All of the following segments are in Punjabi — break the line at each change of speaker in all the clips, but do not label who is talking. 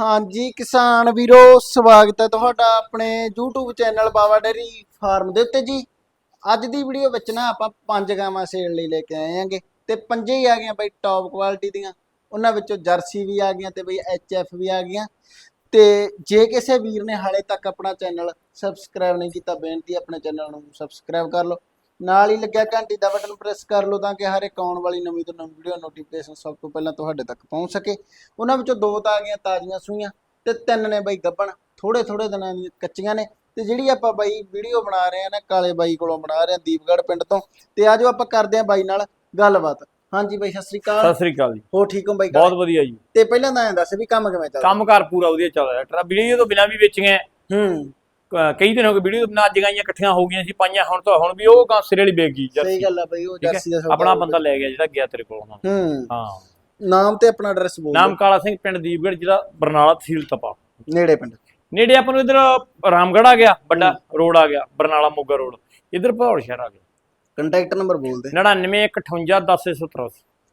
ਹਾਂਜੀ, ਕਿਸਾਨ ਵੀਰੋ, ਸਵਾਗਤ ਹੈ ਤੁਹਾਡਾ ਆਪਣੇ YouTube channel Bawa dairy farm ਦੇ ਉੱਤੇ ਜੀ। ਅੱਜ ਦੀ ਵੀਡੀਓ ਵਿੱਚ ਨਾ ਆਪਾਂ ਪੰਜ ਗਾਵਾਂ ਸੇਲ ਲਈ ਲੈ ਕੇ ਆਏ ਆਂਗੇ ਤੇ ਪੰਜੇ ਹੀ ਆ ਗਈਆਂ ਬਈ ਟੌਪ ਕੁਆਲਿਟੀ ਦੀਆਂ। ਉਹਨਾਂ ਵਿੱਚੋਂ ਜਰਸੀ ਵੀ ਆ ਗਈਆਂ ਤੇ ਬਈ ਐਚਐਫ ਵੀ ਆ ਗਈਆਂ। ਤੇ ਜੇ ਕਿਸੇ ਵੀਰ ਨੇ ਹਾਲੇ ਤੱਕ ਆਪਣਾ ਚੈਨਲ ਸਬਸਕ੍ਰਾਈਬ ਨਹੀਂ ਕੀਤਾ, ਬੇਨਤੀ ਆਪਣੇ ਚੈਨਲ ਨੂੰ ਸਬਸਕ੍ਰਾਈਬ ਕਰ ਲਓ। ਨਾਲ ਹੀ ਲੱਗਿਆ ਘੰਟੀ ਦਾ ਬਟਨ ਪ੍ਰੈਸ ਕਰ ਲਓ ਤਾਂ ਕਿ ਹਰ ਇੱਕ ਆਉਣ ਵਾਲੀ ਨਵੀਂ ਤੋਂ ਨਵੀਂ ਵੀਡੀਓ ਨੋਟੀਫਿਕੇਸ਼ਨ ਸਭ ਤੋਂ ਪਹਿਲਾਂ ਤੁਹਾਡੇ ਤੱਕ ਪਹੁੰਚ ਸਕੇ। ਉਹਨਾਂ ਵਿੱਚੋਂ ਦੋ ਤਾਂ ਆ ਗਈਆਂ ਤਾਜ਼ੀਆਂ ਸੂਈਆਂ ਤੇ ਤਿੰਨ ਨੇ ਬਾਈ ਗੱਬਣ। ਥੋੜੇ ਥੋੜੇ ਦਿਨਾਂ ਦੀਆਂ ਕੱਚੀਆਂ ਨੇ ਤੇ ਜਿਹੜੀ ਆਪਾਂ ਬਾਈ ਵੀਡੀਓ ਬਣਾ ਰਹੇ ਆ ਨਾ ਕਾਲੇ ਬਾਈ ਕੋਲੋਂ ਬਣਾ ਰਹੇ ਆ ਦੀਪਗੜ੍ਹ ਪਿੰਡ ਤੋਂ ਤੇ ਆਜੋ ਆਪਾਂ ਕਰਦੇ ਆ ਬਾਈ ਨਾਲ ਗੱਲਬਾਤ। ਹਾਂਜੀ ਬਾਈ ਸਤਿ ਸ੍ਰੀ ਅਕਾਲ।
ਸਤਿ ਸ੍ਰੀ ਅਕਾਲ ਜੀ।
ਹੋ ਠੀਕ ਹੋ ਬਾਈ
ਬਹੁਤ ਵਧੀਆ ਜੀ।
ਤੇ ਪਹਿਲਾਂ ਤਾਂ ਐਂ ਦੱਸ ਵੀ ਕੰਮ ਕਿਵੇਂ ਚੱਲਦਾ?
ਕੰਮਕਾਰ ਪੂਰਾ ਵਧੀਆ ਚੱਲ ਰਿਹਾ। ਟਰਾ ਵੀਡੀਓ ਤੋਂ ਬਿਨਾਂ ਵੀ ਵੇਚੀਆਂ।
ਹੂੰ।
ਕਈ ਦਿਨ ਹੋ ਗਏ ਵੀਡੀਓ ਤੋਂ ਬਿਨਾਂ ਅੱਜ ਗਾਈਆਂ ਇਕੱਠੀਆਂ ਹੋ ਗਈਆਂ ਸੀ ਪਾਈਆਂ ਹੁਣ ਤਾਂ ਹੁਣ ਵੀ ਉਹ ਕਾਂ ਸਿਰੇ ਵਾਲੀ ਵੇਚ ਗਈ
ਸਹੀ ਗੱਲ ਆ ਬਾਈ ਉਹ? ਜਰਸੀ ਦਾ
ਆਪਣਾ ਬੰਦਾ ਲੈ ਗਿਆ ਜਿਹੜਾ ਗਿਆ ਤੇਰੇ ਕੋਲ ਹੁਣ।
ਹੂੰ। ਨਾਮ ਤੇ ਆਪਣਾ ਐਡਰੈਸ ਬੋਲ
ਨਾਮ ਕਾਲਾ ਸਿੰਘ ਪਿੰਡ ਦੀਪਗੜ੍ਹ ਜ਼ਿਲ੍ਹਾ ਬਰਨਾਲਾ ਤਹਿਸੀਲ ਤਪਾ।
ਨੇੜੇ ਪਿੰਡ
ਨੇੜੇ ਆਪਾਂ ਨੂੰ ਇਧਰ ਰਾਮਗੜ੍ਹ ਆ ਗਿਆ ਵੱਡਾ ਰੋਡ ਆ ਗਿਆ ਬਰਨਾਲਾ ਮੋਗਾ ਰੋਡ। ਇਧਰ ਭੌੜ ਸ਼ਹਿਰ ਆ ਗਿਆ।
ਕੰਟੈਕਟ ਨੰਬਰ ਬੋਲ ਦੇ।
9915810183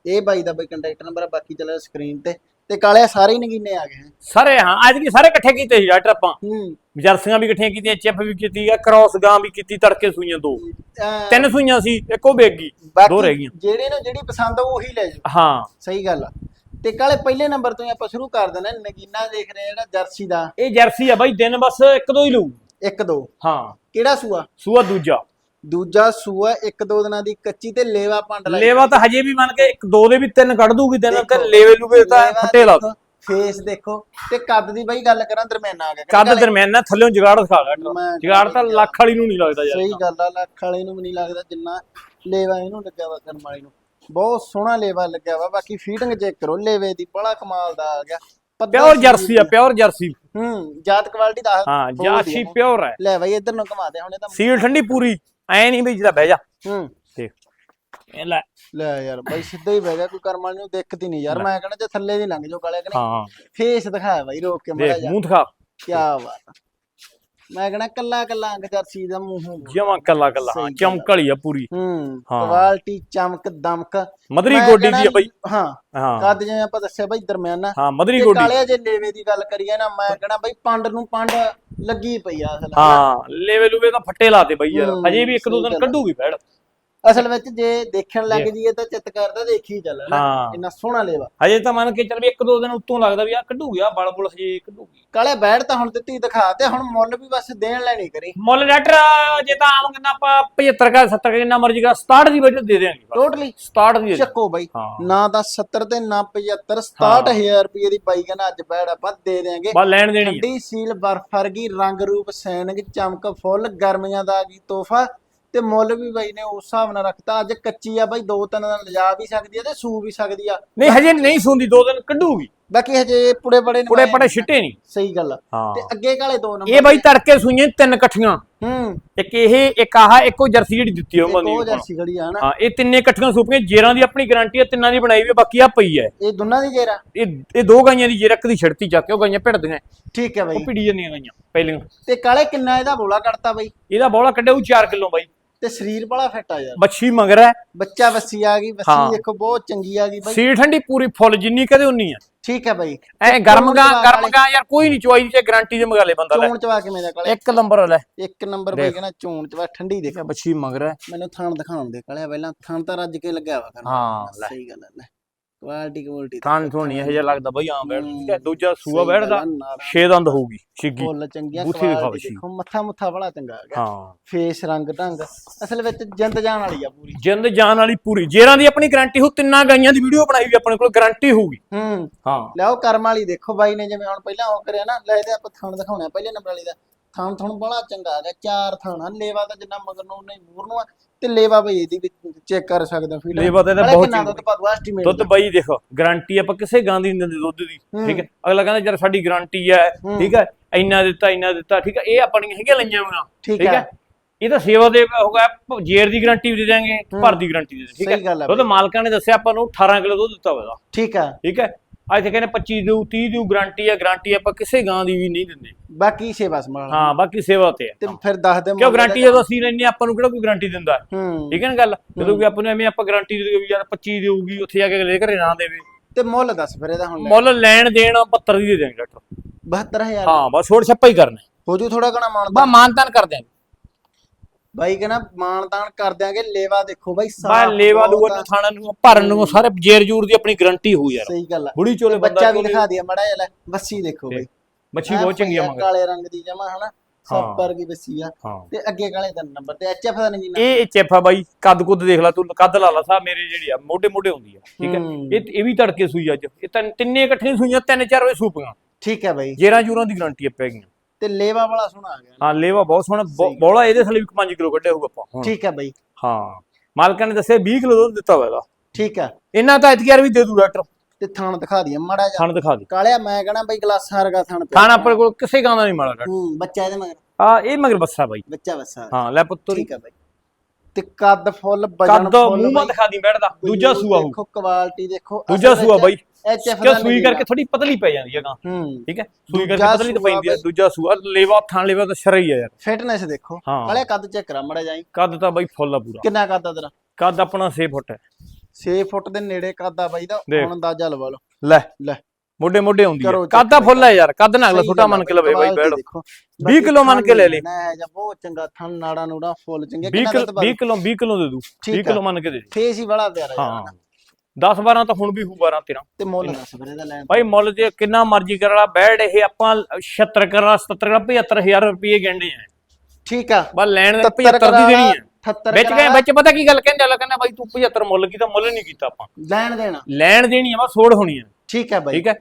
ਇਹ ਬਾਈ ਦਾ ਬਾਈ ਕੰਟੈਕਟ ਨੰਬਰ ਆ ਬਾਕੀ ਚੱਲਿਆ ਸਕਰੀਨ ਤੇ। ਤੇ ਕਾਲੇ ਸਾਰੇ ਹੀ ਨਗੀਨੇ ਆ ਗਏ ਹੈ।
ਸਾਰੇ ਹਾਂ ਅੱਜ ਕੀ ਸਾਰੇ ਇਕੱਠੇ ਕੀਤੇ ਸੀ ਡਾਕਟਰ ਆਪਾਂ।
ਹੂੰ।
ਜਰਸੀਆਂ ਵੀ ਇਕੱਠੀਆਂ ਕੀਤੀਆਂ ਚਿੱਪ ਵੀ ਕੀਤੀ ਆ ਕ੍ਰਾਸ ਗਾਂ ਵੀ ਕੀਤੀ ਤੜਕੇ ਸੂਈਆਂ ਦੋ।
ਅਹ
ਤਿੰਨ ਸੂਈਆਂ ਸੀ ਇੱਕੋ
ਬਾਕੀ
ਦੋ ਰਹਿ ਗਈਆਂ।
ਜਿਹੜੇ ਨੂੰ ਜਿਹੜੀ ਪਸੰਦ ਆ ਉਹੀ ਲੈ ਜਾਓ।
ਹਾਂ।
ਸਹੀ ਗੱਲ ਆ। ਤੇ ਕਾਲੇ ਪਹਿਲੇ ਨੰਬਰ ਤੋਂ ਹੀ ਆਪਾਂ ਸ਼ੁਰੂ ਕਰ ਦਿੰਦੇ ਹਾਂ ਨਗੀਨਾ ਦੇਖ ਰਹੇ ਆ ਜਿਹੜਾ ਜਰਸੀ ਦਾ।
ਇਹ ਜਰਸੀ ਆ ਬਾਈ ਦਿਨ ਬਸ ਇੱਕ ਦੋ ਹੀ ਲਊ।
ਇੱਕ ਦੋ।
ਹਾਂ।
ਕਿਹੜਾ ਸੂਆ?
ਸੂਆ ਦੂਜਾ।
ਦੂਜਾ ਸੂਆ ਇੱਕ ਦੋ ਦਿਨਾਂ ਦੀ ਕੱਚੀ ਤੇ ਲੇਵਾ ਪੰਡ ਲਾਈ
ਲੇਵਾ ਤਾਂ ਹਜੇ ਵੀ ਮੰਨ ਕੇ ਇੱਕ ਦੋ ਦੇ ਵੀ ਤਿੰਨ ਕੱਢ ਦੂਗੀ ਦਿਨ ਤੇ ਲੇਵੇ ਲੂਵੇ ਤਾਂ ਫੱਟੇ ਲਾ
ਫੇਸ ਦੇਖੋ ਤੇ ਕੱਦ ਦੀ ਬਾਈ ਗੱਲ ਕਰਾਂ ਦਰਮਿਆਨਾ ਆ ਗਿਆ
ਕੱਦ ਦਰਮਿਆਨਾ ਥੱਲੇੋਂ ਜਗਾੜ ਦਿਖਾ ਗਾ
ਮੈਂ
ਜਗਾੜ ਤਾਂ ਲੱਖ ਵਾਲੀ ਨੂੰ ਨਹੀਂ ਲੱਗਦਾ ਯਾਰ।
ਸਹੀ ਗੱਲ ਆ ਲੱਖ ਵਾਲੇ ਨੂੰ ਵੀ ਨਹੀਂ ਲੱਗਦਾ ਜਿੰਨਾ ਲੇਵਾ ਇਹਨੂੰ ਲੱਗਿਆ ਵਾ ਕਰਮ ਵਾਲੀ ਨੂੰ। ਬਹੁਤ ਸੋਹਣਾ ਲੇਵਾ ਲੱਗਿਆ ਵਾ ਬਾਕੀ ਫੀਟਿੰਗ ਚੈੱਕ ਕਰੋ ਲੇਵੇ ਦੀ ਬੜਾ ਕਮਾਲ ਦਾ ਆ ਗਿਆ।
ਪਿਓਰ ਜਰਸੀ ਆ ਪਿਓਰ ਜਰਸੀ
ਹੂੰ ਜਾਤ ਕੁਆਲਿਟੀ ਦਾ
ਹਾਂ ਜਾਸ਼ੀ। ਪਿਓਰ ਹੈ।
ਲੈ ਬਾਈ ਇੱਧਰ ਨੂੰ ਘੁਮਾ ਦੇ ਹੁਣ ਇਹ ਤਾਂ
ਸੀਲ ਠੰਡੀ ਪੂਰੀ। ਐ ਨਹੀਂ ਬਈ ਜਿਹਦਾ ਬਹਿ ਜਾ।
ਹੂੰ।
ਦੇਖ। ਇਹ ਲੈ।
ਲੈ ਯਾਰ ਬਾਈ ਸਿੱਧਾ ਹੀ ਬਹਿ ਗਿਆ ਕੋਈ ਕਰਮ ਵਾਲੀ ਨੂੰ ਦਿੱਕਤ ਹੀ ਨਹੀਂ ਯਾਰ। ਮੈਂ ਕਹਿੰਦਾ ਜੇ ਥੱਲੇ ਦੀ ਲੰਘ ਜਾਓ ਕਾਲੇ ਕਨੇ
ਹਾਂ।
ਫੇਸ ਦਿਖਾਇਆ ਬਾਈ ਰੋਕ ਕੇ ਮਾੜਾ
ਦੇਖ
ਜਾ
ਮੂੰਹ ਦਿਖਾ।
ਕੀ ਬਾਤ। ਆ। ਮੈਂ ਕਹਿੰਦਾ ਕੱਲਾ ਕੱਲਾ ਅੰਗ ਜਰਸੀ ਦਾ ਮੂੰਹ
ਜਮਾ ਕੱਲਾ ਕੱਲਾ ਹਾਂ
ਸਹੀ ਗੱਲ ਆ।
ਚਮਕਲੀ ਆ ਪੂਰੀ।
ਹੂੰ
ਹਾਂ।
ਕੁਆਲਿਟੀ ਚਮਕ ਦਮਕ।
ਮਧਰੀ
ਮੈਂ
ਗੋਡੀ ਦੀ ਆ
ਕਹਿਣਾ
ਬਈ।
ਹਾਂ
ਹਾਂ।
ਕੱਦ ਜਿਵੇਂ ਆਪਾਂ ਦੱਸਿਆ ਬਾਈ ਦਰਮਿਆਨਾ
ਹਾਂ ਮਧਰੀ
ਤੇ
ਗੋਡੀ।
ਕਾਲਿਆ ਜੇ ਲੇਵੇ ਦੀ ਗੱਲ ਕਰੀਏ ਨਾ ਮੈਂ ਕਹਣਾ ਬਈ ਪੰਡ ਨੂੰ ਪੰਡ ਲੱਗੀ ਪਈ ਆ ਅਸਲ
ਹਾਂ ਲੇਵੇ ਲੂਵੇ ਤਾਂ ਫੱਟੇ ਲਾਤੇ ਬਈ ਯਾਰ।
ਹੂੰ,
ਹਜੇ ਵੀ ਇੱਕ ਦੋ
ਸਹੀ
ਦਿਨ
ਗੱਲ ਆ।
ਕੱਢੂਗੀ ਬੈੜ।
ਅਸਲ ਵਿੱਚ ਜੇ ਦੇਖਣ ਲੱਗ। ਜੀਏ ਤਾਂ ਚਿੱਤ ਕਰਦਾ ਦੇਖੀ ਚੱਲ ਨਾ
ਹਾਂ।
ਇੰਨਾ ਸੋਹਣਾ ਲੇਵਾ।
ਹਜੇ ਤਾਂ ਮੰਨ ਕੇ ਚੱਲ ਵੀ ਇੱਕ ਦੋ ਦਿਨ ਉੱਤੋਂ ਲੱਗਦਾ ਵੀ ਆ ਕੱਢੂਗੀ ਆ ਬਲ ਬੁਲ ਹਜੇ ਕੱਢੂਗੀ।
ਕਾਲੇ ਬੈੜ ਤਾਂ ਹੁਣ ਦਿੱਤੀ ਦਿਖਾ ਤੇ ਹੁਣ ਮੁੱਲ ਵੀ ਬਸ ਦੇਣ ਲੈਣੀ ਕਰੀ।
ਮੁੱਲ ਲੈਟਰ ਜੇ ਤਾਂ ਆਵਾਂਗੇ ਨਾ ਆਪਾਂ 75 ਕਾ 70 ਕਾ ਜਿੰਨਾ ਮਰਜ਼ੀ ਕਾ 67 ਦੀ ਵਜ੍ਹਾ ਦੇ ਦੇਾਂਗੇ
ਟੋਟਲੀ
67 ਦੀ ਦੇ ਦਿਆਂਗੇ।
ਚੱਕੋ ਬਾਈ।
ਹਾਂ।
ਨਾ ਤਾਂ 70 ਤੇ ਨਾ 75 67000 ਰੁਪਏ ਦੀ ਬਾਈ ਕਹਿੰਦਾ ਅੱਜ ਬੈੜ ਆਪਾਂ ਦੇ ਦੇਾਂਗੇ
ਬਸ ਲੈਣ ਦੇਣੀ ਆ।
ਠੰਡੀ ਸੀਲ ਬਰਫ ਵਰਗੀ ਰੰਗ ਰੂਪ ਸੈਨਿਕ ਚਮਕ ਫੁੱਲ ਗਰਮੀਆਂ ਦਾ ਆ ਗਈ ਤੋਹਫਾ। ਤੇ ਮੁੱਲ ਵੀ ਬਾਈ ਨੇ ਉਸ ਹਿਸਾਬ ਨਾਲ ਰੱਖਤਾ। ਅੱਜ ਕੱਚੀ ਆ ਬਾਈ ਦੋ ਤਿੰਨ ਦਿਨ ਲਿਜਾ ਵੀ ਸਕਦੀ ਆ ਤੇ ਸੂ ਵੀ ਸਕਦੀ ਆ।
ਨਹੀਂ ਹਜੇ ਨਹੀਂ ਸੁਣਦੀ ਦੋ ਦਿਨ ਕੱਢੂਗੀ।
ਬਾਕੀ ਹਜੇ ਪੁੜੇ ਬੜੇ ਨੇ
ਪੁੜੇ ਪੜੇ ਛਿੱਟੇ ਨਹੀਂ।
ਸਹੀ ਗੱਲ ਆ। ਤੇ ਅੱਗੇ ਕਾਲੇ ਦੋ ਨੰਬਰ
ਇਹ ਬਾਈ ਤੜਕੇ ਸੂਈਆਂ ਤਿੰਨ ਇਕੱਠੀਆਂ।
ਹੂੰ।
ਇੱਕ ਇਹ ਇੱਕ ਆਹ ਇੱਕੋ ਜਰਸੀ ਜਿਹੜੀ ਦਿੱਤੀ ਉਹ
ਇੱਕ
ਬੰਦੀ
ਉਹ। ਜਰਸੀ ਖੜੀ ਆ ਨਾ।
ਹਾਂ ਇਹ ਤਿੰਨੇ ਇਕੱਠੀਆਂ ਸੂਪੀਆਂ ਜੇਰਾਂ ਦੀ ਆਪਣੀ ਗਾਰੰਟੀ ਹੈ ਤਿੰਨਾਂ ਦੀ ਬਣਾਈ ਹੈ ਬਾਕੀ ਆ ਪਈ ਹੈ
ਇਹ ਦੋਨਾਂ ਦੀ ਜੇਰਾ?
ਇਹ ਇਹ ਦੋ ਗਾਈਆਂ ਦੀ ਜੇਰ ਇੱਕ ਦੀ ਛਿੜਤੀ ਚੱਕ ਕੇ ਉਹ ਗਾਈਆਂ ਭਿੜਦੀਆਂ
ਠੀਕ ਹੈ
ਉਹ
ਬਾਈ
ਭਿੜੀ ਜਾਂਦੀਆਂ ਗਾਈਆਂ ਪਹਿਲੀਆਂ।
ਤੇ ਕਾਲੇ ਕਿੰਨਾ ਇਹਦਾ ਬੋਲਾ ਕੱਢਤਾ ਬਾਈ?
ਇਹਦਾ ਬੋਲਾ ਕੱਢਿਆ ਉਹ 4 ਕਿਲੋ ਬਾਈ।
ਤੇ ਸਰੀਰ ਬੜਾ ਫਿੱਟ ਆ ਯਾਰ।
ਬੱਛੀ ਮਗਰ ਹੈ।
ਬੱਚਾ ਵੱਸੀ ਆ ਗਈ
ਹਾਂ।
ਵੱਸੀ ਦੇਖੋ ਬਹੁਤ ਚੰਗੀ ਆ ਗਈ ਬਾਈ।
ਸੀਲ ਠੰਡੀ ਪੂਰੀ ਫੁੱਲ ਜਿੰਨੀ ਕਦੇ ਉਨੀ ਆ।
ਠੀਕ ਹੈ ਬਾਈ।
ਐ ਗਰਮ ਗਾ ਗਰਮ ਗਾ ਯਾਰ ਕੋਈ ਨਹੀਂ ਚਵਾਈ ਤੇ ਗਾਰੰਟੀ ਦੇ ਮਗਾਲੇ ਬੰਦਾ ਲੈ।
ਚੋਣ ਚਵਾ ਕਿਵੇਂ ਦਾ ਕਾਲੇ।
ਇੱਕ ਨੰਬਰ ਲੈ
ਇੱਕ ਨੰਬਰ ਬਾਈ ਕਹਿੰਦਾ ਚੋਣ ਚਵਾ ਠੰਡੀ ਦੇਖ।
ਬੱਛੀ ਮਗਰ ਹੈ।
ਮੈਨੂੰ ਥਣ ਦਿਖਾਉਣ ਦੇ ਕਾਲੇ ਪਹਿਲਾਂ ਥਣ ਤਾਂ ਰੱਜ ਕੇ ਲੱਗਿਆ ਵਾ ਕਰਨਾ।
ਹਾਂ ਲੈ।
ਸਹੀ ਗੱਲ ਹੈ ਲੈ। ਕੁਆਲਿਟੀ ਕੁਆਲਿਟੀ
ਥਾਂ ਥੋਣੀ ਇਹ ਜਿਹਾ ਲੱਗਦਾ ਬਈ ਆਂ ਬੈਠ ਠੀਕ ਹੈ ਦੂਜਾ ਸੂਆ ਬੈਠਦਾ ਛੇ ਦੰਦ ਹੋਊਗੀ ਛਿੱਗੀ।
ਫੁੱਲ ਚੰਗੀਆਂ
ਬੂਥੀ ਦਿਖਾਓ
ਕੁਆਲਿਟੀ
ਸੀ।
ਦੇਖੋ ਮੱਥਾ ਮੁੱਥਾ ਬੜਾ ਚੰਗਾ ਗਿਆ
ਹਾਂ।
ਫੇਸ ਰੰਗ ਢੰਗ ਅਸਲ ਵਿੱਚ ਜਿੰਦ ਜਾਨ ਵਾਲੀ ਆ ਪੂਰੀ।
ਜਿੰਦ ਜਾਨ ਵਾਲੀ ਪੂਰੀ। ਜੇਰਾਂ ਦੀ ਆਪਣੀ ਗਾਰੰਟੀ ਹੋ ਤਿੰਨਾਂ ਗਾਈਆਂ ਦੀ ਵੀਡੀਓ ਬਣਾਈ ਵੀ ਆਪਣੇ ਕੋਲ ਗਾਰੰਟੀ ਹੋਊਗੀ।
ਹੂੰ।
ਹਾਂ।
ਲਿਆਓ ਕਰਮ ਵਾਲੀ ਦੇਖੋ ਬਾਈ ਨੇ ਜਿਵੇਂ ਹੁਣ ਪਹਿਲਾਂ ਉਹ ਕਰਿਆ ਨਾ ਲੈ ਇਹਦੇ ਆਪਾਂ ਥਣ ਦਿਖਾਉਣਾ ਪਹਿਲੇ ਨੰਬਰ ਵਾਲੀ ਦਾ। ਥਣ ਥਣ ਬੜਾ ਚੰਗਾ ਗਿਆ ਚਾਰ ਥਾਣਾ ਲੇਵਾ ਤਾਂ ਜਿੰਨਾ ਮਗਰ ਨੂੰ ਨਹੀਂ ਮੂਰ ਨੂੰ ਆ ਤੇ ਲੇਵਾ ਬਈ ਇਹਦੀ ਵੀ ਚੈੱਕ ਕਰ ਸਕਦੇ ਫੀਲ
ਲੇਵਾ ਤਾਂ ਇਹਦਾ ਬਹੁਤ
ਕਿੰਨਾ
ਚੰਗਾ।
ਦੁੱਧ ਪਾ ਦੂ ਐਸਟੀਮੇਟ
ਦੁੱਧ ਬਾਈ ਦੇਖੋ ਗਾਰੰਟੀ ਆਪਾਂ ਕਿਸੇ ਗਾਂ ਦੀ ਨਹੀਂ ਦਿੰਦੇ ਦੁੱਧ ਦੀ ਠੀਕ ਹੈ? ਅਗਲਾ ਕਹਿੰਦਾ ਯਾਰ ਸਾਡੀ ਗਾਰੰਟੀ ਹੈ। ਠੀਕ ਹੈ? ਇੰਨਾ ਦਿੱਤਾ ਇੰਨਾ ਦਿੱਤਾ ਠੀਕ ਹੈ? ਇਹ ਆਪਣੀਆਂ ਹੈਗੀਆਂ ਲਈਆਂ ਹੋਈਆਂ।
ਠੀਕ
ਠੀਕ
ਹੈ।
ਇਹ ਤਾਂ ਸੇਵਾ ਦੇ ਹੋਗਾ ਜੇਰ ਦੀ ਗਾਰੰਟੀ ਵੀ ਦੇ ਦਾਂਗੇ ਭਰ ਦੀ ਗਾਰੰਟੀ ਦੇ ਠੀਕ
ਸਹੀ ਗੱਲ
ਹੈ
ਹੈ
ਦੁੱਧ ਮਾਲਕਾਂ ਨੇ ਦੱਸਿਆ ਆਪਾਂ ਨੂੰ 18 ਕਿਲੋ ਦੁੱਧ ਦਿੱਤਾ ਹੋਇਆ।
ਠੀਕ ਹੈ।
ਠੀਕ ਹੈ? ਅੱਜ ਤੇ ਕਹਿੰਦੇ 25 ਦਿਓ 30 ਦਿਓ ਗਾਰੰਟੀ ਹੈ ਗਾਰੰਟੀ ਆਪਾਂ ਕਿਸੇ ਗਾਂ ਦੀ ਵੀ ਨਹੀਂ ਦਿੰਦੇ।
ਬਾਕੀ ਸੇਵਾ ਸੰਭਾਲ
ਹਾਂ ਬਾਕੀ ਸੇਵਾ ਤੇ
ਤੇ ਫਿਰ ਦੱਸ ਦੇ
ਕਿਉਂ ਗਾਰੰਟੀ ਜਦੋਂ ਅਸੀਂ ਲੈਣੇ ਆਪਾਂ ਨੂੰ ਕਿਹੜਾ ਕੋਈ ਗਾਰੰਟੀ ਦਿੰਦਾ? ਠੀਕ ਹੈ ਨਾ ਗੱਲ? ਜਦੋਂ ਵੀ ਆਪਾਂ ਨੂੰ ਐਵੇਂ ਆਪਾਂ ਗਾਰੰਟੀ ਦੇ ਵੀ ਯਾਰ 25 ਦੇਊਗੀ ਉੱਥੇ ਜਾ ਕੇ ਅਗਲੇ ਘਰੇ ਨਾ ਦੇਵੇ।
ਤੇ ਮੁੱਲ ਦੱਸ ਫਿਰ ਇਹਦਾ ਹੁਣ।
ਮੁੱਲ ਲੈਣ ਦੇਣ 72 ਦੀ ਦੇ ਦੇਣਗੇ ਡਾਕਟਰ।
72000
ਹਾਂ ਬਸ ਛੋੜ ਛੱਪਾ ਹੀ ਕਰਨਾ।
ਹੋ ਜੂ ਥੋੜਾ ਘਣਾ ਮਾਨ
ਬਾ ਮਾਨਤਾਨ ਕਰ
ਬਾਈ ਕਹਿੰਦਾ ਮਾਨ ਤਾਨ ਕਰ ਦਿਆਂਗੇ ਲੇਵਾ ਦੇਖੋ ਬਾਈ ਸਾਫ਼
ਲੇਵਾ ਲੂਆ
ਆ।
ਨੂੰ ਥਾਣਾ ਨੂੰ ਭਰਨ ਨੂੰ ਸਾਰੇ ਜੇਰ ਜੂਰ ਦੀ ਆਪਣੀ ਗਰੰਟੀ ਹੋ ਯਾਰ।
ਸਹੀ ਗੱਲ ਆ।
ਬੁੜੀ ਚੋਲੇ ਬੰਦਾ
ਬੱਚਾ ਵੀ ਦਿਖਾ ਦਿਆ ਮੜਾ ਜਿਹਾ ਲੈ ਬੱਸੀ ਦੇਖੋ ਬਾਈ।
ਮੱਛੀ ਬਹੁਤ ਚੰਗੀ ਆ ਮਗਰ।
ਕਾਲੇ ਰੰਗ ਦੀ ਜਮਾ ਹਨਾ। ਸਭ ਵਰਗੀ ਬੱਸੀ ਆ। ਤੇ ਅੱਗੇ ਕਾਲੇ ਤਿੰਨ ਨੰਬਰ ਤੇ ਐਚਐਫ ਦਾ ਨਹੀਂ
ਇਹ ਚੈਫਾ ਬਾਈ ਕੱਦ ਕੁੱਦ ਦੇਖ ਲੈ ਤੂੰ ਕੱਦ ਲਾ ਲਾ ਸਾ ਮੇਰੇ ਜਿਹੜੀ ਆ ਮੋਢੇ ਮੋਢੇ ਹੁੰਦੀ ਆ ਠੀਕ ਹੈ। ਇਹ ਇਹ ਵੀ ਤੜਕੇ ਸੂਈ ਅੱਜ। ਇਹ ਤਿੰਨੇ ਇਕੱਠੀਆਂ ਸੂਈਆਂ ਤਿੰਨ ਚਾਰ ਵਜੇ ਸੂਪੀਆਂ।
ਠੀਕ ਹੈ ਬਾਈ।
ਜੇਰਾਂ ਜੂਰਾਂ ਦੀ ਗਰੰਟੀ ਪੈ ਗਈਆਂ।
ਤੇ ਲੇਵਾ ਵਾਲਾ ਸੋਹਣਾ ਆ ਗਿਆ
ਹਾਂ ਲੇਵਾ ਬਹੁਤ ਸੋਹਣਾ ਬੌਲਾ ਇਹਦੇ ਥਲੇ ਵੀ 5 ਕਿਲੋ ਕੱਢਿਆ ਹੋਊਗਾ ਆਪਾਂ।
ਠੀਕ ਹੈ ਬਾਈ।
ਹਾਂ ਮਾਲਕਾਂ ਨੇ ਦੱਸਿਆ 20 ਕਿਲੋ ਦੁੱਧ ਦਿੱਤਾ ਹੋਇਆ ਇਹਦਾ
ਠੀਕ ਹੈ
ਇਹਨਾਂ ਤਾਂ ਇਤਕਿਆਰ ਵੀ ਦੇ ਦੂ ਡਾਕਟਰ।
ਤੇ ਥਣ ਦਿਖਾ ਦਈਏ ਮੜਾ ਜਾ
ਥਣ ਦਿਖਾ ਦੇ।
ਕਾਲਿਆ ਮੈਂ ਕਹਣਾ ਬਾਈ ਗਲਾਸਾਂ ਵਰਗਾ ਥਣ
ਥਣ ਆਪਣੇ ਕੋਲ ਕਿਸੇ ਗਾਂ ਦਾ ਨਹੀਂ ਮਾੜਾ ਡਾਕਟਰ।
ਹੂੰ ਬੱਚਾ ਇਹਦੇ ਮਗਰ।
ਆ ਇਹ ਮਗਰ ਬੱਸਾ ਬਾਈ।
ਬੱਚਾ ਵਸਾ
ਹਾਂ ਲੈ ਪੁੱਤਰ
ਠੀਕ ਹੈ ਬਾਈ। ਤੇ ਕੱਦ ਫੁੱਲ ਵਜਨ
ਕੱਦ ਮੂੰਹ ਮਾ ਦਿਖਾ ਦੀ ਬੈਠਦਾ ਦੂਜਾ ਸੂਆ ਹੋਊ।
ਦੇਖੋ ਕੁਆਲਿਟੀ ਦੇਖੋ।
ਦੂਜਾ ਸੂਆ ਬਾਈ।
ਐਚਐਫ
ਕਿ ਸੂਈ ਕਰਕੇ ਥੋੜੀ ਪਤਲੀ ਪੈ ਜਾਂਦੀ ਹੈ ਗਾਂ।
ਹੂੰ।
ਠੀਕ ਹੈ? ਸੂਈ ਕਰਕੇ ਪਤਲੀ ਤਾਂ ਪੈਂਦੀ ਹੈ। ਦੂਜਾ ਸੂਆ ਲੇਵਾ ਥਣ ਲੇਵਾ ਤਾਂ ਸ਼ਰ ਹੀ ਆ ਯਾਰ।
ਫਿਟਨੈਸ ਦੇਖੋ।
ਹਾਂ।
ਕਾਲਿਆ ਕੱਦ ਚੈੱਕ ਕਰਾ ਮੜਾ ਜਾਈ
ਕੱਦ ਤਾਂ ਬਾਈ ਫੁੱਲ ਆ ਪੂਰਾ।
ਕਿੰਨਾ ਕੱਦ ਆ ਤੇਰਾ?
ਕੱਦ ਆਪਣਾ 6 ਫੁੱਟ ਹੈ।
6 ਫੁੱਟ ਦੇ ਨੇੜੇ ਕੱਦ ਆ ਬਾਈ ਦਾ। ਹੁਣ ਅੰਦਾਜ਼ਾ ਲਵਾ ਲਓ।
ਲੈ।
ਲੈ।
ਮੋਢੇ ਮੋਢੇ ਹੁੰਦੀ ਹੈ ਕੱਦ ਤਾਂ ਫੁੱਲ ਹੈ ਯਾਰ। ਕੱਦ ਨਾ ਅਗਲਾ ਛੋਟਾ ਮੰਨ ਕੇ ਲਵੇ ਬਾਈ
ਦੇਖੋ।
20 ਕਿਲੋ ਮੰਨ ਕੇ ਲੈ ਲੈ
ਜਾਂ ਬਹੁਤ ਚੰਗਾ ਥਣ ਨਾੜਾ ਨੂੜਾ ਫੁੱਲ ਚੰਗੇ
20 ਕਿਲੋ 20 ਕਿਲੋ 20 ਕਿਲੋ ਦੇ ਦੂ।
ਠੀਕ
20
ਆ।
ਕਿਲੋ ਮੰਨ ਕੇ ਦੇ। ਦੇ
ਫੇਸ ਹੀ ਬੜਾ ਪਿਆਰਾ
ਹਾਂ। 10 12 ਤਾਂ ਹੁਣ ਵੀ ਹੂ 12 13
ਤੇ ਮੁੱਲ ਦੱਸ ਵੀਰੇ ਦਾ ਲੈਣ
ਭਾਈ ਮੁੱਲ ਜੇ ਕਿੰਨਾ ਮਰਜ਼ੀ ਕਰ ਵਾਲਾ ਬੈੜ ਇਹ ਆਪਾਂ 76 ਕਰਾ 70 ਕਰਾ 75000 ਰੁਪਏ ਗੰਢੇ ਆ।
ਠੀਕ ਆ।
ਬਸ ਲੈਣ ਦੇ
77
75 ਦੀ ਦੇਣੀ
78
ਵਿੱਚ ਗਏ ਵਿੱਚ ਪਤਾ ਕੀ ਗੱਲ ਕਹਿੰਦੇ ਅਲਾ ਕਹਿੰਦਾ ਬਾਈ ਤੂੰ 75 ਮੁੱਲ ਕੀਤਾ ਮੁੱਲ ਨਹੀਂ ਕੀਤਾ ਆਪਾਂ।
ਲੈਣ ਦੇਣਾ।
ਲੈਣ ਦੇਣੀ ਆ ਬਸ ਛੋੜ ਹੋਣੀ ਆ।
ਠੀਕ ਹੈ ਬਾਈ।
ਠੀਕ ਹੈ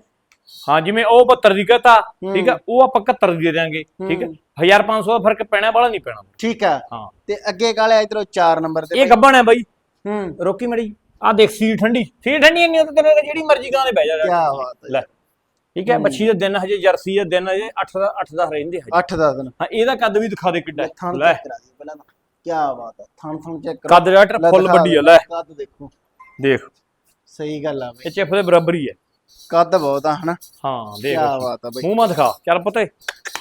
ਹਾਂ ਜਿਵੇਂ ਉਹ 72 ਦੀ ਕਹਤਾ ਠੀਕ ਹੈ ਉਹ ਆਪਾਂ 71 ਦੀ ਦੇ ਦਿਆਂਗੇ ਠੀਕ ਹੈ। 1500 ਦਾ ਫ਼ਰਕ ਪੈਣਾ ਵਾਲਾ ਨਹੀਂ ਪੈਣਾ।
ਠੀਕ ਆ।
ਹਾਂ।
ਤੇ ਅੱਗੇ ਕਾਲੇ ਇਧਰੋਂ 4 ਨੰਬਰ ਤੇ
ਇਹ ਗੱਬਣ ਹੈ ਬਾਈ।
ਹੂੰ।
ਰੋਕੀ ਮੜੀ। ਆ ਦੇਖ ਸੀ ਠੰਡੀ। ਸੀ ਠੰਡੀ ਆ ਤਾਂ ਤੇਰੇ ਜਿਹੜੀ ਮਰਜ਼ੀ ਗਾਂ ਦੇ ਬਹਿ ਜਾ
ਕੀ। ਬਾਤ ਹੈ।
ਲੈ ਠੀਕ ਹੈ ਬੱਚੀ ਦੇ ਦਿਨ ਹਜੇ ਜਰਸੀ ਦੇ ਦਿਨ ਹਜੇ 8 ਦਾ 8 ਦਾ ਰਹਿੰਦੇ ਹਜੇ।
8 ਦਾ ਦਿਨ।
ਹਾਂ ਇਹਦਾ ਕੱਦ ਵੀ ਦਿਖਾ ਦੇ ਕਿੱਡਾ। ਲੈ
ਕੀ ਬਾਤ ਹੈ ਥਣ ਥਣ ਚੈੱਕ ਕਰੋ
ਕੱਦ
ਲੈ
ਫੁੱਲ ਵੱਡੀ
ਦਿਓ,
ਲੈ।
ਕੱਦ ਦੇਖੋ।
ਦੇਖ।
ਸਹੀ ਗੱਲ ਆ ਬਾਈ।
ਇਹ ਚਿਫ ਦੇ ਬਰਾਬਰ ਹੀ ਹੈ।
ਕੱਦ ਬਹੁਤ ਆ ਹਨਾ?
ਹਾਂ
ਕੀ
ਦੇਖ
ਬਾਤ ਆ ਬਾਈ।
ਮੂੰਹ ਮਾ ਦਿਖਾ ਚੱਲ ਪਤਾ।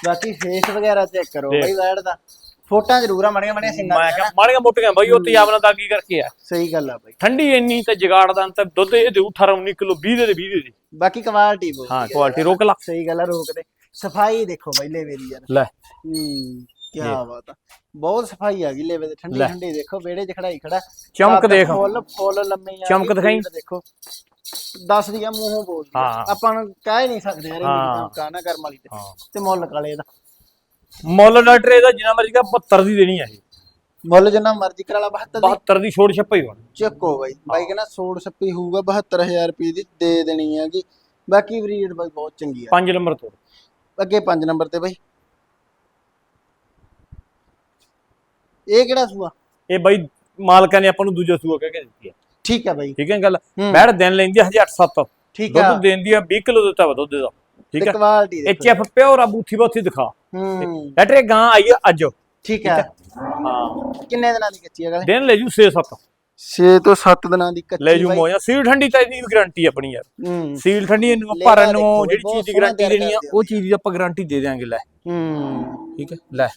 ਬਾਕੀ ਫੇਸ ਵਗੈਰਾ ਚੈੱਕ ਕਰੋ। ਬਾਈ ਵੈੜ ਦਾ। ਫੋਟਾਂ ਜ਼ਰੂਰ ਆ ਮੜੀਆਂ ਮੜੀਆਂ ਸਿੰਗਾਂ
ਮੈਂ ਕਿਹਾ। ਮਾੜੀਆਂ ਮੋਟੀਆਂ ਬਾਈ ਉਹ ਤੇਜ਼ਾਬ ਨਾਲ ਦਾਗੀ ਕਰਕੇ ਆ?
ਸਹੀ ਗੱਲ ਆ ਬਾਈ।
ਠੰਡੀ ਇੰਨੀ ਤੇ ਜਗਾੜ ਦਾ ਅੰਤ ਦੁੱਧ ਇਹ ਦੇਊ 18 19 ਕਿਲੋ 20 ਦੇ ਦੇ 20 ਦੇ ਦੇ।
ਬਾਕੀ ਕੁਆਲਿਟੀ ਬਹੁਤ
ਹਾਂ ਕੁਆਲਿਟੀ ਰੋਕ ਲਾ।
ਸਹੀ ਗੱਲ ਆ ਰੋਕ ਦੇ। ਸਫ਼ਾਈ ਦੇਖੋ ਬਾਈ ਲੇਵੇ ਦੀ ਯਾਰ।
ਲੈ।
ਹੂੰ ਕੀ ਬਾਤ ਆ। ਬਹੁਤ ਸਫ਼ਾਈ ਆ ਗਈ ਲੇਵੇ ਦੇ ਠੰਡੀ। ਠੰਡੀ ਦੇਖੋ ਵਿਹੜੇ 'ਚ ਖੜਾਈ ਖੜਾ।
ਚਮਕ ਦੇਖ।
ਫੁੱਲ ਫੁੱਲ ਲੰਮੇ ਆ
ਚਮਕ ਦਿਖਾਈ।
ਦੇਖੋ। ਦੱਸ ਦੀਆਂ ਮੂੰਹੋਂ ਬੋਲਦੀ। ਆਪਾਂ ਕਹਿ ਨਹੀਂ ਸਕਦੇ ਯਾਰ ਇਹ। ਮੇਰੀ ਕਾਨਾ ਕਰਮ ਵਾਲੀ ਤੇ ਮੁੱਲ ਕਾਲੇ ਦਾ।
ਮੁੱਲ ਡਾਕਟਰ ਇਹਦਾ ਜਿੰਨਾ ਮਰਜ਼ੀ ਕਾ 72 ਦੀ ਦੇਣੀ ਆ ਇਹ।
ਮੁੱਲ ਜਿੰਨਾ ਮਰਜ਼ੀ ਕਰਾ ਲਾ 72 ਦੀ।
72 ਦੀ ਛੋੜ ਛੱਪਾ ਹੀ ਹੋਣੀ।
ਚੱਕੋ ਬਾਈ ਬਾਈ ਕਹਿੰਦਾ ਸੋੜ ਸੱਪੀ ਹੋਊਗਾ 72000 ਰੁਪਏ ਦੀ ਦੇ ਦੇਣੀ ਹੈਗੀ। ਬਾਕੀ ਬਰੀਡ ਬਾਈ ਬਹੁਤ ਚੰਗੀ ਆ।
5 ਨੰਬਰ ਤੋਂ।
ਅੱਗੇ 5 ਨੰਬਰ ਤੇ ਬਾਈ। ਇਹ ਕਿਹੜਾ ਸੂਆ?
ਇਹ ਬਾਈ ਮਾਲਕਾਂ ਨੇ ਆਪਾਂ ਨੂੰ ਦੂਜਾ ਸੂਆ ਕਹਿ ਕੇ ਦਿੱਤੀ ਹੈ
ਠੀਕ ਆ ਬਾਈ।
ਠੀਕ ਹੈ ਗੱਲ?
ਹੂੰ।
ਬੈੜ ਦਿਨ ਲੈਂਦੀ ਆ ਹਜੇ 8-7
ਠੀਕ ਆ।
ਦੁੱਧ ਦੇਂਦੀ ਆ 20 ਕਿਲੋ ਦਿੱਤਾ ਵਾ ਦੁੱਧ ਦਾ। ਠੀਕ ਹੈ?
ਕੁਆਲਿਟੀ ਦੇਖੋ
ਐਚਐਫ ਪਿਓਰ ਆ ਬੂਥੀ ਬੂਥੀ ਦਿਖਾ।
ਹੂੰ।
ਡਾਕਟਰ ਇਹ ਗਾਂ ਆਈ ਆ ਅੱਜ।
ਠੀਕ ਆ
ਹਾਂ।
ਕਿੰਨੇ ਦਿਨਾਂ ਦੀ ਕੱਚੀ ਹੈ ਗਲੇ
ਦਿਨ ਲੈ ਜੂ 6-7
6 ਤੋਂ 7 ਦਿਨਾਂ ਦੀ ਕੱਚੀ
ਲੈ ਜੂ। ਮੋਇਆ ਸੀਲ ਠੰਡੀ ਤਾਂ ਇਹਦੀ ਵੀ ਗਾਰੰਟੀ ਆਪਣੀ ਯਾਰ।
ਹੂੰ।
ਸੀਲ ਠੰਡੀ ਇਹਨੂੰ ਭਰਨ ਨੂੰ ਜਿਹੜੀ ਚੀਜ਼ ਦੀ ਗਾਰੰਟੀ ਦੇਣੀ ਆ। ਉਹ ਚੀਜ਼ ਦੀ ਆਪਾਂ ਗਾਰੰਟੀ ਦੇ ਦਿਆਂਗੇ ਲੈ।
ਹੂੰ।
ਠੀਕ ਹੈ? ਲੈ।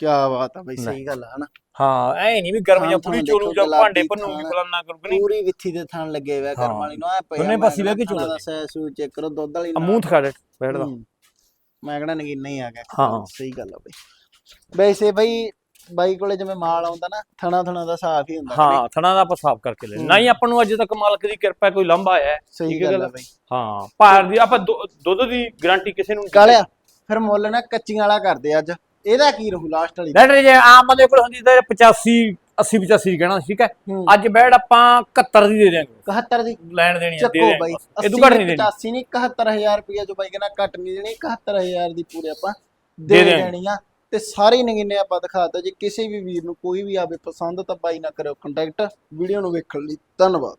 ਕੀ ਬਾਤ ਆ ਬਾਈ ਸਹੀ ਗੱਲ ਆ ਹਨਾ।
ਹਾਂ ਐ ਨਹੀਂ ਵੀ ਗਰਮ ਜਾਂ ਪੂਰੀ ਚੋਲੂ ਜਾਂ ਭਾਂਡੇ ਭੰਨੂਗੀ। ਫਲਾਨਾ ਕਰੂਗੀ
ਪੂਰੀ ਵਿੱਥੀ ਦੇ ਥਣ ਲੱਗੇ ਹੋਇਆ ਕਰਮ ਵਾਲੀ ਨੂੰ। ਆ ਪਿਆ
ਦੋਨੇ ਪਾਸੇ ਬਹਿ ਕੇ
ਥਾਣਾ
ਝੋਲਾ
ਦਾ ਸੈ ਚੈੱਕ ਕਰੋ ਦੁੱਧ ਵਾਲੀ
ਮੂੰਹ ਥਖਾ ਦੇ ਬੈਠਦਾ।
ਹੂੰ। ਮੈਂ ਕਿਹੜਾ ਨਗੀਨਾ ਹੀ ਆ ਗਿਆ।
ਹਾਂ।
ਸਹੀ ਗੱਲ ਆ ਬਈ। ਵੈਸੇ ਬਈ ਬਾਈ ਕੋਲੇ ਜਿਵੇਂ ਮਾਲ ਆਉਂਦਾ ਨਾ ਥਣਾ ਥਣਾ ਦਾ ਸਾਫ਼ ਹੀ ਹੁੰਦਾ
ਹਾਂ ਥਣਾ ਦਾ ਆਪਾਂ ਸਾਫ਼ ਕਰਕੇ ਲੈ ਨਹੀਂ ਆਪਾਂ ਨੂੰ ਅੱਜ ਤੱਕ ਮਾਲਕ ਦੀ ਕਿਰਪਾ ਕੋਈ ਲੰਬਾ ਆਇਆ ਹੈ।
ਸਹੀ ਗੱਲ ਆ ਬਈ।
ਹਾਂ ਭਾਰ ਦੀ ਆਪਾਂ ਦੁੱਧ ਦੀ ਗਾਰੰਟੀ ਕਿਸੇ ਨੂੰ
ਕਾਲਿਆ ਫਿਰ ਮੁੱਲ ਨਾ ਕੱਚੀਆਂ ਵਾਲਾ ਕਰਦੇ ਅੱਜ। ਇਹਦਾ ਕੀ ਰਹੂ ਲਾਸਟ ਵਾਲੀ
ਲੈਟਰ ਜੇ ਆਮ ਬੰਦੇ ਕੋਲ ਹੁੰਦੀ ਤਾਂ 85 80 85 ਦੀ ਕਹਿਣਾ ਠੀਕ ਹੈ?
ਹੂੰ।
ਅੱਜ ਬੈੜ ਆਪਾਂ 71 ਦੀ ਦੇ ਦਿਆਂਗੇ।
71 ਦੀ?
ਲੈਣ ਦੇਣੀ ਆ ਦੇ
ਚੱਕੋ ਬਾਈ
ਦਿਆਂਗੇ ਇਹ ਤੋਂ ਘੱਟ ਨਹੀਂ ਦੇਣੀ।
85 ਨਹੀਂ 71000 ਰੁਪਇਆ ਜੋ ਬਾਈ ਕਹਿੰਦਾ ਘੱਟ ਨਹੀਂ ਦੇਣੀ 71000 ਦੀ ਪੂਰੇ ਆਪਾਂ
ਦੇ
ਦੇ। ਦੇਣੀ। ਆ। ਤੇ ਸਾਰੇ ਨਗਿਨੇ ਆਪਾਂ ਦਿਖਾਤਾ ਜੇ ਕਿਸੇ ਵੀ ਵੀਰ ਨੂੰ ਕੋਈ ਵੀ ਆਵੇ ਪਸੰਦ ਤਾਂ ਬਾਈ ਨਾ ਕਰਿਓ ਕੰਟੈਕਟ ਵੀਡੀਓ ਨੂੰ ਵੇਖਣ ਲਈ ਧੰਨਵਾਦ।